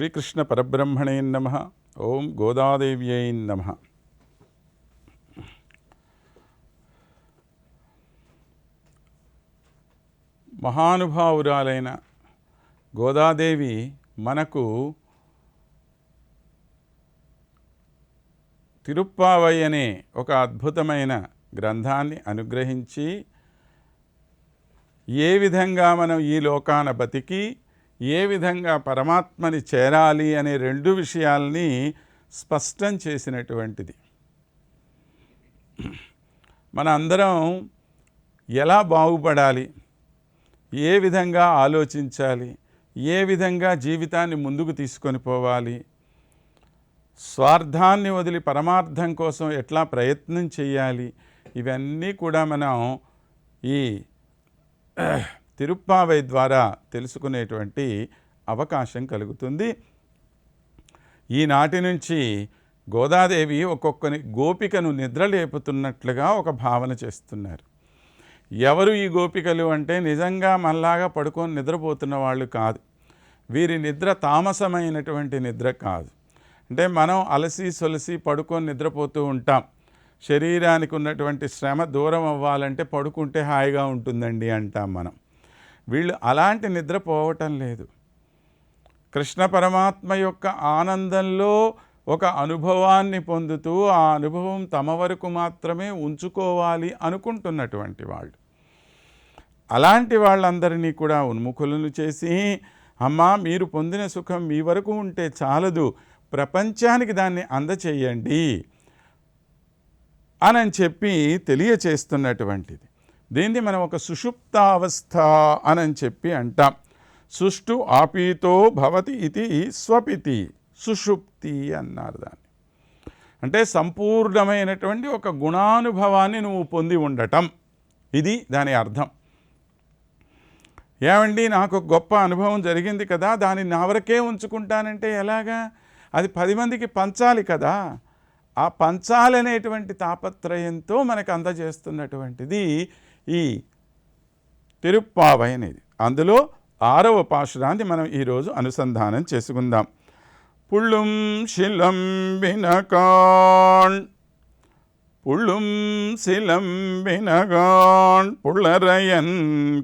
శ్రీకృష్ణ పరబ్రహ్మణే నమ. ఓం గోదాదేవ్యై నమ. మహానుభావురాలైన గోదాదేవి మనకు తిరుప్పావై అనే ఒక అద్భుతమైన గ్రంథాన్ని అనుగ్రహించి ఏ విధంగా మనం ఈ లోకాన బతికి ఏ విధంగా పరమాత్మని చేరాలి అనే రెండు విషయాల్ని స్పష్టం చేసినటువంటిది. మన అందరం ఎలా బాగుపడాలి? ఏ విధంగా ఆలోచించాలి? ఏ విధంగా జీవితాన్ని ముందుకు తీసుకొని పోవాలి? స్వార్థాన్ని వదిలి పరమార్థం కోసం ఎట్లా ప్రయత్నం చేయాలి? ఇవన్నీ కూడా మనం ఈ తిరుప్పావై ద్వారా తెలుసుకునేటువంటి అవకాశం కలుగుతుంది. ఈనాటి నుంచి గోదాదేవి ఒక్కొక్కని గోపికను నిద్రలేపుతున్నట్లుగా ఒక భావన చేస్తున్నారు. ఎవరు ఈ గోపికలు అంటే నిజంగా మళ్ళాగా పడుకొని నిద్రపోతున్న వాళ్ళు కాదు. వీరి నిద్ర తామసమైనటువంటి నిద్ర కాదు. అంటే మనం అలసి సొలసి పడుకొని నిద్రపోతూ ఉంటాం. శరీరానికి ఉన్నటువంటి శ్రమ దూరం అవ్వాలంటే పడుకుంటే హాయిగా ఉంటుందండి అంటాం మనం. వీళ్ళు అలాంటి నిద్ర పోవటం లేదు. కృష్ణ పరమాత్మ యొక్క ఆనందంలో ఒక అనుభవాన్ని పొందుతూ ఆ అనుభవం తమ వరకు మాత్రమే ఉంచుకోవాలి అనుకుంటున్నటువంటి వాళ్ళు. అలాంటి వాళ్ళందరినీ కూడా ఉన్ముఖులను చేసి అమ్మా మీరు పొందిన సుఖం మీ వరకు ఉంటే చాలదు ప్రపంచానికి దాన్ని అందచేయండి అని చెప్పి తెలియచేస్తున్నటువంటిది. దీన్ని మనం ఒక సుషుప్తావస్థ అని చెప్పి అంటాం. సుష్టు ఆపీతో భవతి ఇది స్వపితి సుషుప్తి అన్నారు దాన్ని. అంటే సంపూర్ణమైనటువంటి ఒక గుణానుభవాన్ని నువ్వు పొంది ఉండటం. ఇది దాని అర్థం. ఏమండి నాకు గొప్ప అనుభవం జరిగింది కదా దాన్ని నా వరకే ఉంచుకుంటానంటే ఎలాగా? అది పది మందికి పంచాలి కదా. ఆ పంచాలనేటువంటి తాపత్రయంతో మనకు అందజేస్తున్నటువంటిది ఈ తిరుప్పావై అనేది అందులో ఆరవ పాశురాన్ని మనం ఈరోజు అనుసంధానం చేసుకుందాం పుళ్ళుం శిలంబినకాణ్ புள்ளும் சிலம்பினகான் புள்ளரையன்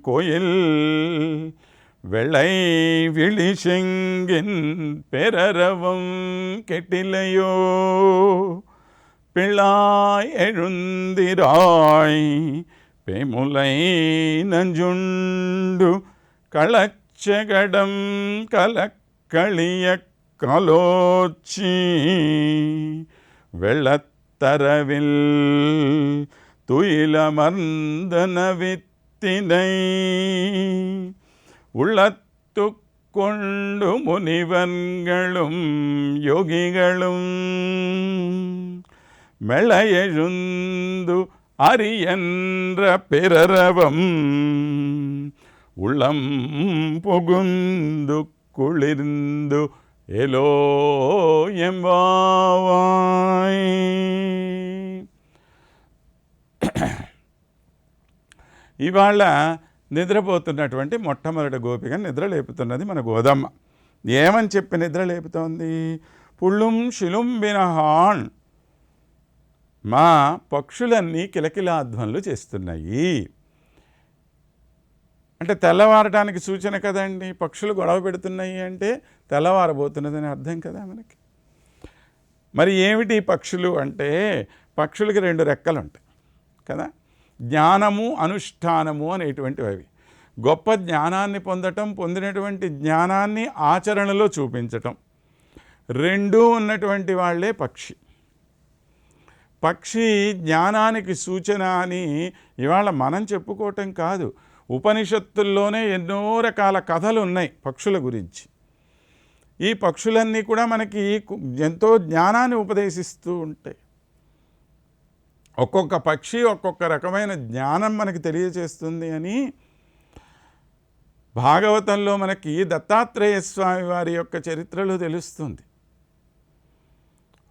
கோயில் வெள்ளை விழி செங்கின் பெறரவம் கெட்டிலையோ பிள்ளாய் எழுந்திராய் பெமுலை நஞ்சுண்டு களச்சகடம் கலக்களிய கலோச்சி வெள்ளத்தரவில் துயிலமர்ந்தனவித்தினை உள்ளத்து கொண்டு முனிவன்களும் யோகிகளும். மெளையெழுந்து அரியன்ற பிறரவம் உள்ளம் புகுந்து குளிர்ந்து ఎలో ఎంబావాయ్ ఇవాళ నిద్రపోతున్నటువంటి మొట్టమొదటి గోపిక నిద్ర లేపుతున్నది మన గోదమ్మ ఏమని చెప్పి నిద్ర లేపుతోంది పుళ్ళుం శిలుంబినహాన్ మా పక్షులన్నీ కిలకిలాధ్వనులు చేస్తున్నాయి. అంటే తెల్లవారటానికి సూచన కదండి పక్షులు గొడవ పెడుతున్నాయి అంటే తెల్లవారబోతున్నదని అర్థం కదా మనకి. మరి ఏమిటి పక్షులు అంటే పక్షులకి రెండు రెక్కలు ఉంటాయి కదా జ్ఞానము అనుష్ఠానము అనేటువంటివి అవి గొప్ప జ్ఞానాన్ని పొందటం పొందినటువంటి జ్ఞానాన్ని ఆచరణలో చూపించటం. రెండూ ఉన్నటువంటి వాళ్ళే పక్షి. పక్షి జ్ఞానానికి సూచన అని ఇవాళ మనం చెప్పుకోవటం కాదు. ఉపనిషత్తుల్లోనే ఎన్నో రకాల కథలు ఉన్నాయి పక్షుల గురించి. ఈ పక్షులన్నీ కూడా మనకి ఎంతో జ్ఞానాన్ని ఉపదేశిస్తూ ఉంటాయి. ఒక్కొక్క పక్షి ఒక్కొక్క రకమైన జ్ఞానం మనకి తెలియజేస్తుంది అని భాగవతంలో మనకి దత్తాత్రేయ స్వామి వారి యొక్క చరిత్రలో తెలుస్తుంది.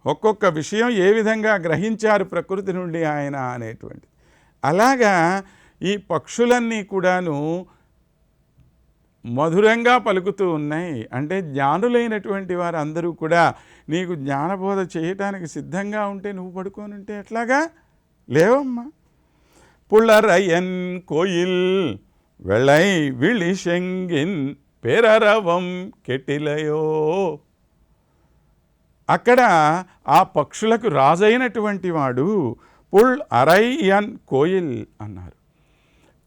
ఒక్కొక్క విషయం ఏ విధంగా గ్రహించారు ప్రకృతి నుండి ఆయన అనేటువంటిది. అలాగా ఈ పక్షులన్నీ కూడాను మధురంగా పలుకుతూ ఉన్నాయి. అంటే జ్ఞానులైనటువంటి వారు అందరూ కూడా నీకు జ్ఞానబోధ చేయటానికి సిద్ధంగా ఉంటే నువ్వు పడుకోనుంటే ఎట్లాగా? లేవమ్మా. పుల్లరయ్యన్ కోయిల్ వెళ్ళై విళి శంగిన్ పేరవం కెటిలయో అక్కడ ఆ పక్షులకు రాజైనటువంటి వాడు పుల్ అరైయన్ కోయిల్ అన్నారు.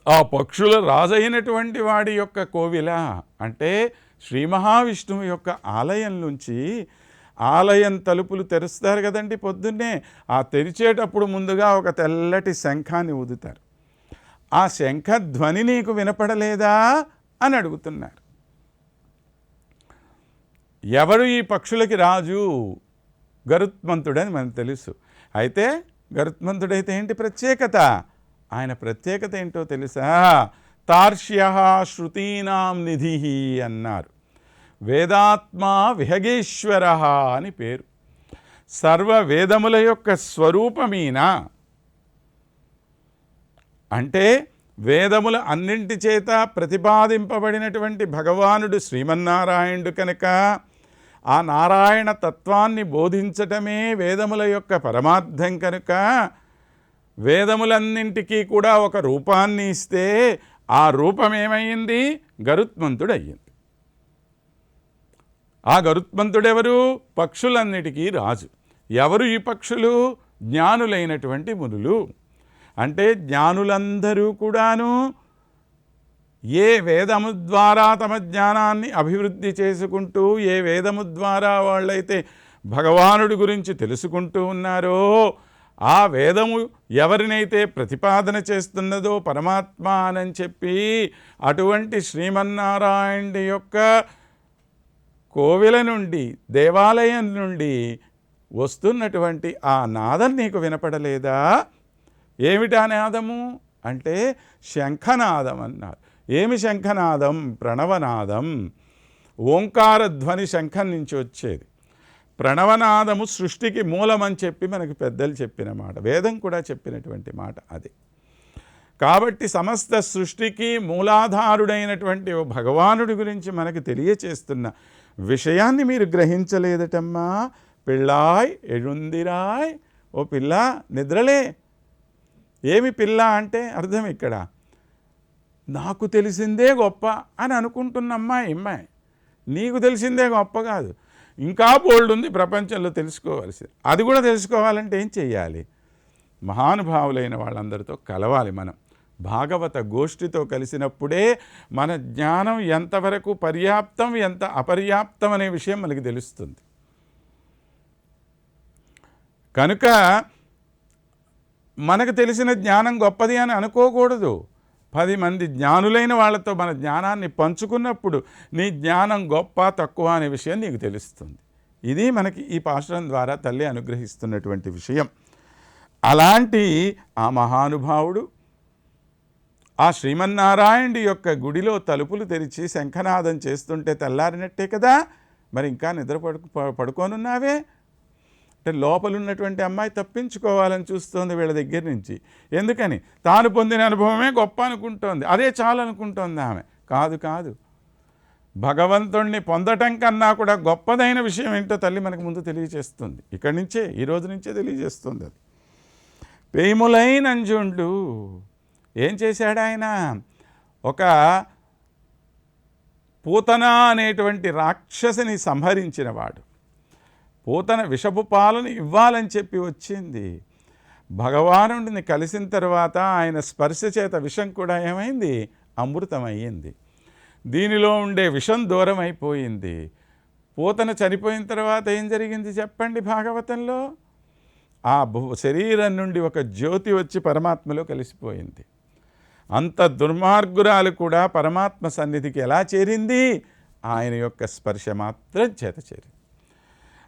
ఆ పక్షుల రాజైనటువంటి వాడి యొక్క కోవిల అంటే శ్రీ మహావిష్ణువు యొక్క ఆలయం నుంచి ఆలయం తలుపులు తెరుస్తారు కదండి పొద్దున్నే. ఆ తెరిచేటప్పుడు ముందుగా ఒక తెల్లటి శంఖాన్ని ఊదుతారు. ఆ శంఖ ధ్వని నీకు వినపడలేదా? అని అడుగుతున్నారు. ఎవరు ఈ పక్షులకి రాజు? గరుత్మంతుడని మనకు తెలుసు. అయితే గరుత్మంతుడైతే ఏంటి ప్రత్యేకత? ఆయన ప్రత్యేకత ఏంటో తెలుసా? తార్ష్య శృతీనాం నిధి అన్నారు. వేదాత్మా విహగేశ్వర అని పేరు. సర్వ వేదముల యొక్క స్వరూపమీన? అంటే వేదముల అన్నింటి చేత ప్రతిపాదింపబడినటువంటి భగవానుడు శ్రీమన్నారాయణుడు కనుక ఆ నారాయణ తత్వాన్ని బోధించటమే వేదముల యొక్క పరమార్థం కనుక. వేదములన్నింటికీ కూడా ఒక రూపాన్ని ఇస్తే ఆ రూపం ఏమైంది గరుత్మంతుడయ్యింది. ఆ గరుత్మంతుడెవరు? పక్షులన్నిటికీ రాజు. ఎవరు ఈ పక్షులు? జ్ఞానులైనటువంటి మునులు. అంటే జ్ఞానులందరూ కూడాను ఏ వేదము ద్వారా తమ జ్ఞానాన్ని అభివృద్ధి చేసుకుంటూ ఏ వేదము ద్వారా వాళ్ళైతే భగవానుడి గురించి తెలుసుకుంటూ ఉన్నారో ఆ వేదము ఎవరినైతే ప్రతిపాదన చేస్తున్నదో పరమాత్మ అని చెప్పి అటువంటి శ్రీమన్నారాయణుడి యొక్క కోవిల నుండి దేవాలయం నుండి వస్తున్నటువంటి ఆ నాదం నీకు వినపడలేదా? ఏమిటా నాదము? అంటే శంఖనాదం అన్నారు. ఏమి శంఖనాదం? ప్రణవనాదం. ఓంకారధ్వని శంఖం నుంచి వచ్చేది. ప్రణవనాదము సృష్టికి మూలమని చెప్పి మనకి పెద్దలు చెప్పిన మాట. వేదం కూడా చెప్పినటువంటి మాట అది. కాబట్టి సమస్త సృష్టికి మూలాధారుడైనటువంటి ఓ భగవానుడి గురించి మనకు తెలియచేస్తున్న విషయాన్ని మీరు గ్రహించలేదటమ్మా. పిల్లాయ్ ఎഴുందిరాయ్ ఓ పిల్ల నిద్రలే. ఏమి పిల్ల అంటే అర్థం ఇక్కడ. నాకు తెలిసిందే గొప్ప అని అనుకుంటున్న అమ్మాయి అమ్మాయి. నీకు తెలిసిందే గొప్ప కాదు. ఇంకా బోల్డ్ ఉంది ప్రపంచంలో తెలుసుకోవాల్సింది. అది కూడా తెలుసుకోవాలంటే ఏం చెయ్యాలి? మహానుభావులైన వాళ్ళందరితో కలవాలి మనం. భాగవత గోష్ఠితో కలిసినప్పుడే మన జ్ఞానం ఎంతవరకు పర్యాప్తం ఎంత అపర్యాప్తం అనే విషయం మనకి తెలుస్తుంది. కనుక మనకు తెలిసిన జ్ఞానం గొప్పది అని అనుకోకూడదు. పది మంది జ్ఞానులైన వాళ్ళతో మన జ్ఞానాన్ని పంచుకున్నప్పుడు నీ జ్ఞానం గొప్ప తక్కువ అనే విషయం నీకు తెలుస్తుంది. ఇది మనకి ఈ పాశ్రం ద్వారా తల్లి అనుగ్రహిస్తున్నటువంటి విషయం. అలాంటి ఆ మహానుభావుడు ఆ శ్రీమన్నారాయణుడి యొక్క గుడిలో తలుపులు తెరిచి శంఖనాదం చేస్తుంటే తెల్లారినట్టే కదా? మరి ఇంకా నిద్ర పడుకు పడుకోనున్నావే? అంటే లోపలున్నటువంటి అమ్మాయి తప్పించుకోవాలని చూస్తోంది వీళ్ళ దగ్గర నుంచి. ఎందుకని? తాను పొందిన అనుభవమే గొప్ప అనుకుంటోంది. అదే చాలనుకుంటోంది ఆమె. కాదు కాదు. భగవంతుణ్ణి పొందటం కన్నా కూడా గొప్పదైన విషయం ఏంటో తల్లి మనకు ముందు తెలియజేస్తుంది ఇక్కడి నుంచే ఈ రోజు నుంచే తెలియజేస్తుంది అది. పేములైనంజుండు ఏం చేశాడు ఆయన? ఒక పూతన అనేటువంటి రాక్షసిని సంహరించినవాడు. పూతన విషపు పాలను ఇవ్వాలని చెప్పి వచ్చింది. భగవానుడిని కలిసిన తర్వాత ఆయన స్పర్శ చేత విషం కూడా ఏమైంది? అమృతమయ్యింది. దీనిలో ఉండే విషం దూరం అయిపోయింది పూతన చనిపోయిన తర్వాత ఏం జరిగింది చెప్పండి భాగవతంలో? ఆ శరీరం నుండి ఒక జ్యోతి వచ్చి పరమాత్మలో కలిసిపోయింది. అంత దుర్మార్గురాలు కూడా పరమాత్మ సన్నిధికి ఎలా చేరింది? ఆయన యొక్క స్పర్శ మాత్రం చేత చేరింది.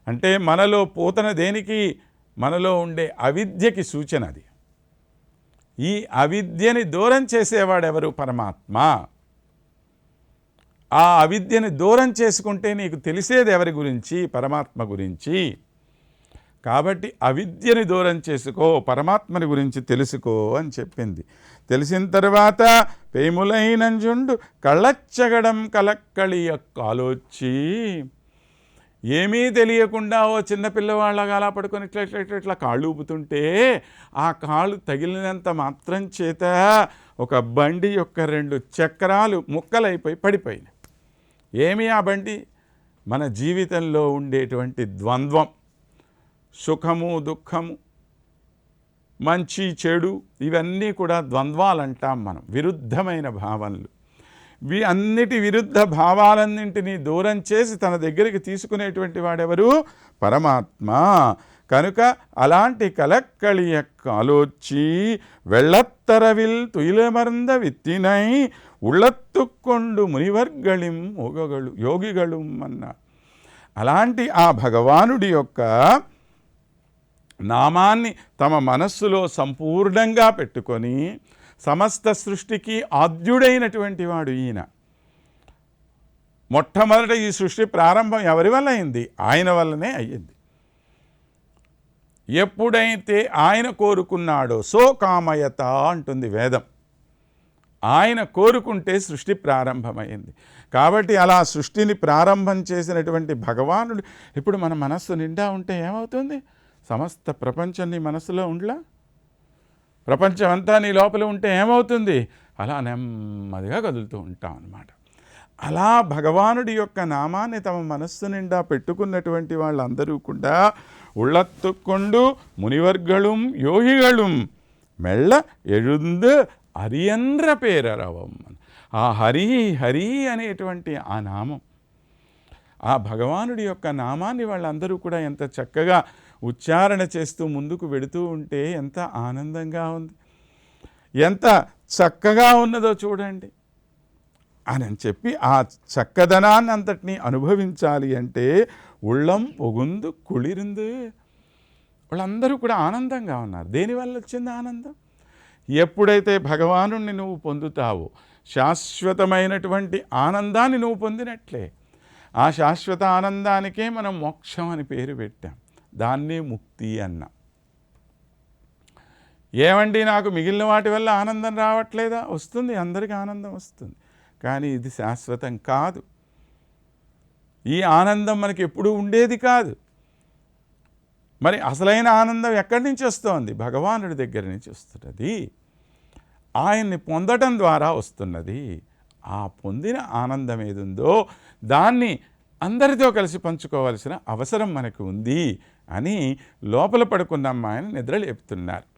అంటే మనలో పోతన దేనికి? మనలో ఉండే అవిద్యకి సూచన అది. ఈ అవిద్యని దూరం చేసేవాడెవరు? పరమాత్మ. ఆ అవిద్యని దూరం చేసుకుంటే నీకు తెలిసేది ఎవరి గురించి? పరమాత్మ గురించి. కాబట్టి అవిద్యని దూరం చేసుకో పరమాత్మని గురించి తెలుసుకో అని చెప్పింది. తెలిసిన తర్వాత పేములైనంజుండు కళ్ళచ్చగడం కలక్కళి యొక్క ఆలోచి ఏమీ తెలియకుండా ఓ చిన్న పిల్లవాళ్ళగా అలా పడుకొని ఇట్లా ఇట్లా ఇట్లా ఇట్లా కాళ్ళు ఊపుతుంటే ఆ కాళ్ళు తగిలినంత మాత్రం చేత ఒక బండి యొక్క రెండు చక్రాలు ముక్కలైపోయి పడిపోయినాయి. ఏమి ఆ బండి? మన జీవితంలో ఉండేటువంటి ద్వంద్వం. సుఖము దుఃఖము మంచి చెడు ఇవన్నీ కూడా ద్వంద్వాలంటాం మనం. విరుద్ధమైన భావనలు. వీ అన్నిటి విరుద్ధ భావాలన్నింటినీ దూరం చేసి తన దగ్గరికి తీసుకునేటువంటి వాడెవరు? పరమాత్మ. కనుక అలాంటి కలక్కళియక్క ఆలోచి వెళ్ళత్తరవిల్ துயிலமர்ந்த విత్తినై ఉళ్ళత్తుకొండు మునివర్గళిం యోగగళు యోగిగళు అన్న. అలాంటి ఆ భగవానుడి యొక్క నామాన్ని తమ మనస్సులో సంపూర్ణంగా పెట్టుకొని సమస్త సృష్టికి ఆద్యుడైనటువంటి వాడు ఈయన. మొట్టమొదట ఈ సృష్టి ప్రారంభం ఎవరి వల్ల అయింది? ఆయన వల్లనే అయ్యింది. ఎప్పుడైతే ఆయన కోరుకున్నాడో సో కామయత అంటుంది వేదం. ఆయన కోరుకుంటే సృష్టి ప్రారంభమైంది. కాబట్టి అలా సృష్టిని ప్రారంభం చేసినటువంటి భగవానుడు ఇప్పుడు మన మనస్సు నిండా ఉంటే ఏమవుతుంది? సమస్త ప్రపంచాన్ని మనసులో ఉండలా? ప్రపంచం అంతా నీ లోపల ఉంటే ఏమవుతుంది? అలా నెమ్మదిగా కదులుతూ ఉంటాం అన్నమాట. అలా భగవానుడి యొక్క నామాన్ని తమ మనస్సు నిండా పెట్టుకున్నటువంటి వాళ్ళందరూ కూడా ఉళ్ళత్తుకొండు మునివర్గలు యోగిగళుం మెళ్ళ ఎഴുந்து హరియంద్ర పేరరవం. ఆ హరి హరి అనేటువంటి ఆ నామం. ఆ భగవానుడి యొక్క నామాన్ని వాళ్ళందరూ కూడా ఎంత చక్కగా ఉచ్చారణ చేస్తూ ముందుకు వెడుతూ ఉంటే ఎంత ఆనందంగా ఉంది. ఎంత చక్కగా ఉన్నదో చూడండి. అని చెప్పి ఆ చక్కదనాన్ని అంతటినీ అనుభవించాలి అంటే ఉళ్ళం పొగుందు కుళిరిందు వాళ్ళందరూ కూడా ఆనందంగా ఉన్నారు. దేనివల్ల వచ్చింది ఆనందం? ఎప్పుడైతే భగవాను నువ్వు పొందుతావో శాశ్వతమైనటువంటి ఆనందాన్ని నువ్వు పొందినట్లే. ఆ శాశ్వత ఆనందానికే మనం మోక్షం అని పేరు పెట్టాం. దాన్నే ముక్తి అన్న. ఏమండి నాకు మిగిలిన వాటి వల్ల ఆనందం రావట్లేదా? వస్తుంది అందరికీ ఆనందం వస్తుంది. కానీ ఇది శాశ్వతం కాదు. ఈ ఆనందం మనకి ఎప్పుడూ ఉండేది కాదు. మరి అసలైన ఆనందం ఎక్కడి నుంచి వస్తోంది? భగవానుడి దగ్గర నుంచి వస్తున్నది. ఆయన్ని పొందటం ద్వారా వస్తున్నది. ఆ పొందిన ఆనందం ఏదుందో దాన్ని అందరితో కలిసి పంచుకోవాల్సిన అవసరం మనకు ఉంది. అని లోపల పడుకున్న అమ్మాయిని నిద్రలేపుతున్నారు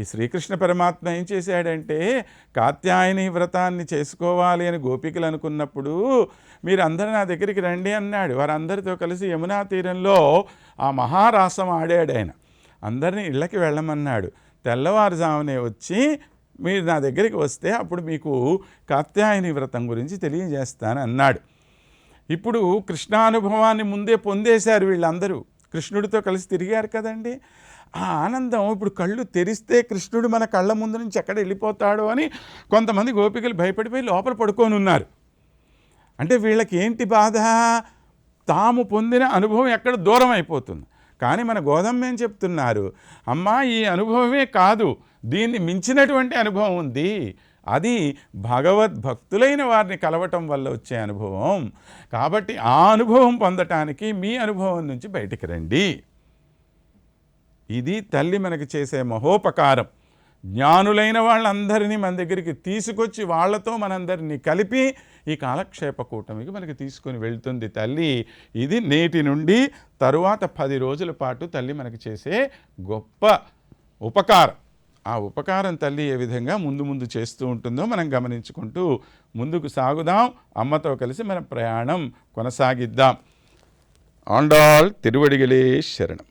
ఈ శ్రీకృష్ణ పరమాత్మ ఏం చేశాడంటే కాత్యాయని వ్రతాన్ని చేసుకోవాలి అని గోపికలు అనుకున్నప్పుడు మీరందరూ నా దగ్గరికి రండి అన్నాడు. వారందరితో కలిసి యమునా తీరంలో ఆ మహారాసం ఆడాడు ఆయన. అందరినీ ఇళ్ళకి వెళ్ళమన్నాడు. తెల్లవారుజామునే వచ్చి మీరు నా దగ్గరికి వస్తే అప్పుడు మీకు కాత్యాయని వ్రతం గురించి తెలియజేస్తాను అన్నాడు. ఇప్పుడు కృష్ణానుభవాన్ని ముందే పొందేశారు వీళ్ళందరూ. కృష్ణుడితో కలిసి తిరిగారు కదండి. ఆ ఆనందం ఇప్పుడు కళ్ళు తెరిస్తే కృష్ణుడు మన కళ్ళ ముందు నుంచి ఎక్కడ వెళ్ళిపోతాడో అని కొంతమంది గోపికలు భయపడిపోయి లోపల పడుకొని ఉన్నారు. అంటే వీళ్ళకి ఏంటి బాధ? తాము పొందిన అనుభవం ఎక్కడ దూరం అయిపోతుంది. కానీ మన గోధమ్మ ఏం చెప్తున్నారు? అమ్మా ఈ అనుభవమే కాదు. దీన్ని మించినటువంటి అనుభవం ఉంది. అది భగవద్భక్తులైన వారిని కలవటం వల్ల వచ్చే అనుభవం. కాబట్టి ఆ అనుభవం పొందటానికి మీ అనుభవం నుంచి బయటికి రండి. ఇది తల్లి మనకు చేసే మహోపకారం. జ్ఞానులైన వాళ్ళందరినీ మన దగ్గరికి తీసుకొచ్చి వాళ్ళతో మనందరినీ కలిపి ఈ కాలక్షేప కూటమికి మనకి తీసుకొని వెళ్తుంది తల్లి. ఇది నేటి నుండి తరువాత పది రోజుల పాటు తల్లి మనకి చేసే గొప్ప ఉపకారం. ఆ ఉపకారం తల్లి ఏ విధంగా ముందు ముందు చేస్తూ ఉంటుందో మనం గమనించుకుంటూ ముందుకు సాగుదాం. అమ్మతో కలిసి మన ప్రయాణం కొనసాగిద్దాం. ఆండాల్ తిరువడిగలే శరణం.